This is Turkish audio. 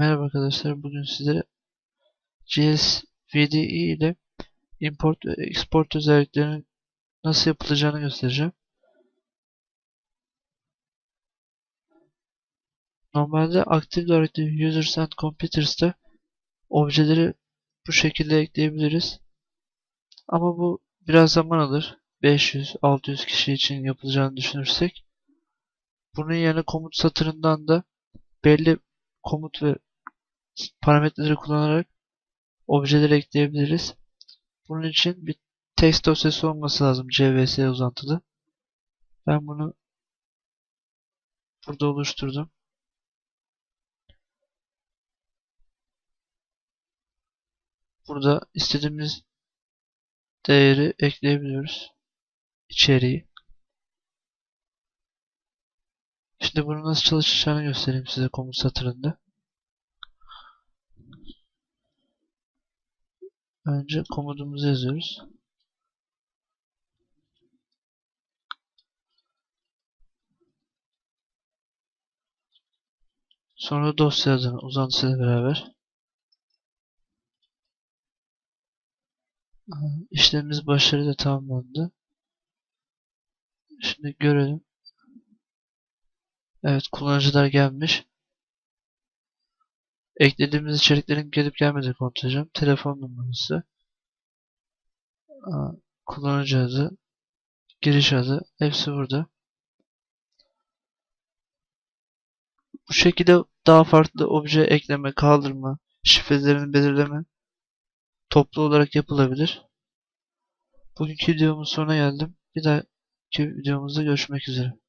Merhaba arkadaşlar. Bugün sizlere JSVDE ile import ve export özelliklerinin nasıl yapılacağını göstereceğim. Normalde Active Directory Users and Computers'ta objeleri bu şekilde ekleyebiliriz. Ama bu biraz zaman alır. 500-600 kişi için yapılacağını düşünürsek. Bunun yerine komut satırından da belli komut ve parametreleri kullanarak objeleri ekleyebiliriz. Bunun için bir text dosyası olması lazım CVS uzantılı. Ben bunu burada oluşturdum. Burada istediğimiz değeri ekleyebiliyoruz. İçeriği. Şimdi bunu nasıl çalışacağını göstereyim size komut satırında. Önce komutumuzu yazıyoruz. Sonra dosya adını uzantısıyla beraber işlemimiz başarıyla tamamlandı. Şimdi görelim. Evet kullanıcılar gelmiş. Eklediğimiz içeriklerin gelip gelmediğini kontrol edeceğim. Telefon numarası. Kullanıcı adı. Giriş adı. Hepsi burada. Bu şekilde daha farklı obje ekleme, kaldırma, şifrelerini belirleme toplu olarak yapılabilir. Bugünkü videomun sonuna geldim. Bir dahaki videomuzda görüşmek üzere.